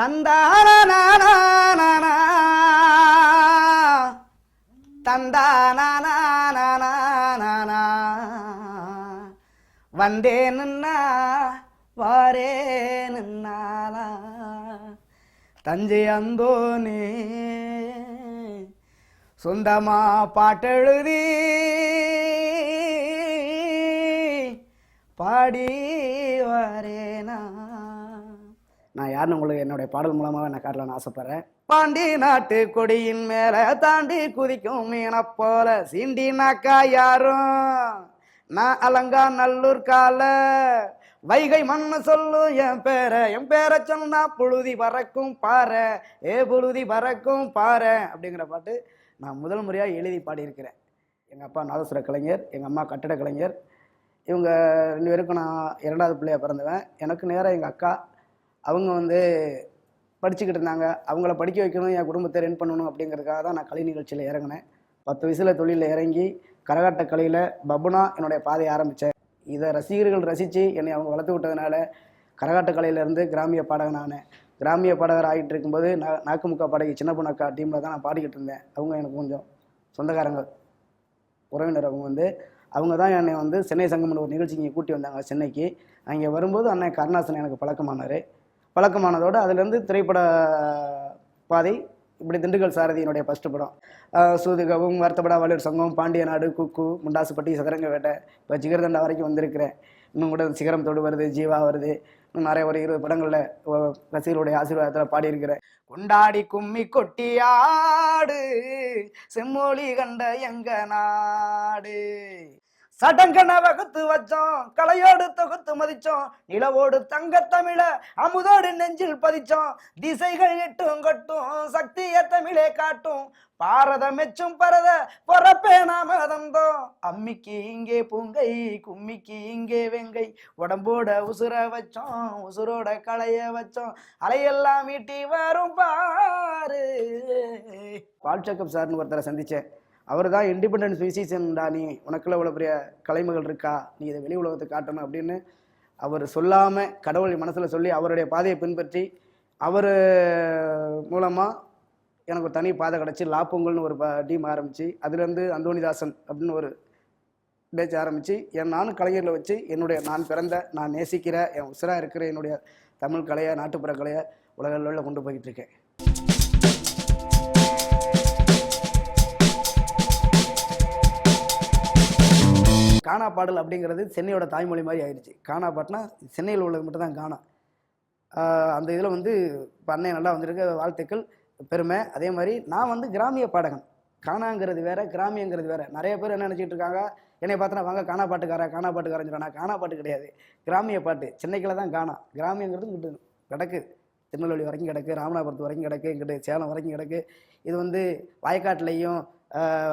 தந்தானா தந்தானா வந்தேனுன்னா வாரேனுன்னாலா தஞ்சை அந்தோனே. சொந்தமா பாட்டெழுதி. பாடி வரேனா. நான் யாருன்னு உங்களுக்கு என்னுடைய பாடல் மூலமாக நான் காட்டலாம்னு ஆசைப்பட்றேன். பாண்டி நாட்டு கொடியின் மேல தாண்டி குதிக்கும் மீனை போல சீண்டினாக்கா யாரும்? நான் அலங்கா நல்லூர் கால. வைகை மண்ணு சொல்லும் என் பேரை என் பேரை சொன்னா புழுதி பறக்கும் பாரு ஏ புழுதி பறக்கும் பாரு அப்படிங்கிற பாட்டு நான் முதல் முறையாக எழுதி பாடியிருக்கிறேன். எங்கள் அப்பா நாதசுர கலைஞர் எங்கள் அம்மா கட்டட கலைஞர். இவங்க ரெண்டு பேருக்கும் நான் இரண்டாவது பிள்ளையாக பிறந்தவன். எனக்கு நேராக எங்கள் அக்கா அவங்க வந்து படிச்சுக்கிட்டு இருந்தாங்க. அவங்கள படிக்க வைக்கணும் என் குடும்பத்தை ரன் பண்ணணும் அப்படிங்கிறதுக்காக தான் நான் கலை நிகழ்ச்சியில் இறங்கினேன். பத்து வயசில் தொழிலில் இறங்கி கரகாட்ட கலையில் பபுனா என்னுடைய பாதையை ஆரம்பித்தேன் இதை ரசிகர்கள் ரசித்து என்னை அவங்க வளர்த்து விட்டதுனால கரகாட்ட கலையிலேருந்து கிராமிய பாடகன் ஆனேன். கிராமிய பாடகர் ஆகிட்டு இருக்கும்போது நா நாக்குமுக்கா பாடகி சின்ன பொண்ணக்கா டீமில் தான் நான் பாடிக்கிட்டு இருந்தேன். அவங்க எனக்கு கொஞ்சம் சொந்தக்காரங்க உறவினர் அவங்க வந்து அவங்க தான் என்னை வந்து சென்னை சங்கம்னு ஒரு நிகழ்ச்சிக்கு இங்கே கூட்டி வந்தாங்க சென்னைக்கு. அங்கே வரும்போது அண்ணன் கருணாசன் எனக்கு பழக்கமானார். பழக்கமானதோடு அதுலேருந்து திரைப்பட பாதை இப்படி திண்டுக்கல் சாரதியினுடைய ஃபஸ்ட்டு படம். சூதுகவும் வருத்தப்படா வலியுறு சங்கம் பாண்டிய நாடு குக்கு முண்டாசுப்பட்டி சதுரங்க வேட்டை இப்போ ஜிகர்தண்டா வரைக்கும் வந்திருக்கிறேன். இன்னும் கூட சிகரம் தொடு வருது ஜீவா வருது. இன்னும் நிறைய ஒரு இருபது படங்களில் ரசிகர்களுடைய ஆசீர்வாதத்தில் பாடியிருக்கிறேன். கொண்டாடி கும்மி கொட்டியாடு செம்மொழி கண்ட எங்க நாடு. சடங்கன வகுத்து வச்சோம் கலையோடு தொகுத்து மதிச்சோம் நிலவோடு தங்க தமிழ அமுதோடு நெஞ்சில் பதிச்சோம் திசைகள் எட்டும் கட்டும் சக்திய தமிழே காட்டும் பாரத மெச்சும் பரத பொறப்பே நாம தந்தோம் அம்மிக்கு இங்கே பூங்கை கும்மிக்கு இங்கே வெங்கை உடம்போட உசுர வச்சோம் உசுரோட களைய வச்சோம் அலையெல்லாம் மீட்டி வரும் பாரு. பால் சக்கப் சார்னு ஒருத்தரை சந்திச்சேன். அவர் தான் இண்டிபெண்டன்ஸ் மியூசிஷியன்டா நீ உனக்குள்ள இவ்வளோ பெரிய கலைமகள் இருக்கா? நீ இதை வெளி உலகத்தை காட்டணும் அப்படின்னு அவர் சொல்லாமல் கடவுள் மனசில் சொல்லி அவருடைய பாதையை பின்பற்றி அவர் மூலமாக எனக்கு ஒரு தனி பாதை கிடச்சி லாப்பொங்கல்னு ஒரு டீம் ஆரம்பித்து அதுலேருந்து அந்தோணிதாசன் அப்படின்னு ஒரு பேச்சு ஆரம்பித்து என் நானும் கலைஞரில் வச்சு என்னுடைய நான் பிறந்த நான் நேசிக்கிற என் உசராக இருக்கிற என்னுடைய தமிழ் கலையை நாட்டுப்புற கலையை உலக அளவில் கொண்டு போய்கிட்டு இருக்கேன். கானா பாடல் அப்படிங்கிறது சென்னையோட தாய்மொழி மாதிரி ஆயிடுச்சு. கானா பாட்டுனா சென்னையில் உள்ளது மட்டும் தான் கானா அந்த இதில் வந்து இப்போ அண்ணன் நல்லா வந்திருக்க வாழ்த்துக்கள் பெருமை. அதே மாதிரி நான் வந்து கிராமிய பாடகன். காணாங்கிறது வேற கிராமியங்கிறது வேற. நிறைய பேர் என்ன நினச்சிட்டு இருக்காங்க? என்னை பார்த்தனா வாங்க காணா பாட்டுக்காரா காணா பாட்டுக்காரன் சொல்றேன். நான் பாட்டு கிடையாது. கிராமிய பாட்டு. சென்னைக்குள்ள தான் காணா கிராமியங்கிறது இங்கிட்டு கிடக்கு. திருநெல்வேலி வரைக்கும் கிடக்கு ராமநாதபுரத்து வரைக்கும் கிடக்கு இங்கிட்டு சேலம் வரைக்கும் கிடக்கு. இது வந்து வாய்க்காட்டிலையும்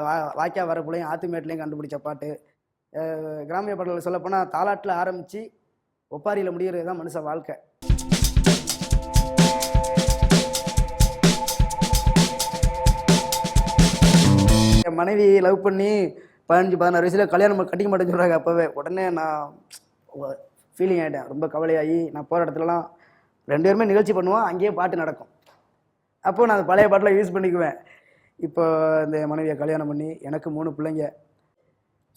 வா- வாய்க்கா வரப்புலையும் ஆத்துமேட்லையும் கண்டுபிடிச்ச பாட்டு. கிராமிய பாடல்கள் சொல்லப்போனால் தாலாட்டில் ஆரம்பித்து ஒப்பாரியில் முடிகிறது தான் மனுஷ வாழ்க்கை. என் மனைவி லவ் பண்ணி பதினஞ்சு பதினாறு வயசுல கல்யாணம் பண்ண- கட்டிக்க மாட்டேன்னு சொல்கிறாங்க அப்போவே. உடனே நான் ஃபீலிங் ஆகிட்டேன் ரொம்ப கவலையாகி நான் போகிற இடத்துலலாம் ரெண்டு பேருமே நிகழ்ச்சி பண்ணுவோம். அங்கேயே பாட்டு நடக்கும். அப்போது நான் அந்த பழைய பாட்டில் யூஸ் பண்ணிக்குவேன். இப்போ இந்த மனைவியை கல்யாணம் பண்ணி எனக்கு மூணு பிள்ளைங்க.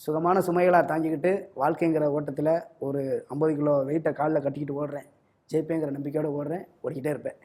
சுகமான சுமைகளாக தாங்கிக்கிட்டு வாழ்க்கைங்கிற ஓட்டத்தில் ஒரு ஐம்பது கிலோ வெயிட்டை காலில் கட்டிக்கிட்டு ஓடுறேன். ஜெயிப்பேங்கிற நம்பிக்கையோடு ஓடுறேன். ஓடிக்கிட்டே இருப்பேன்.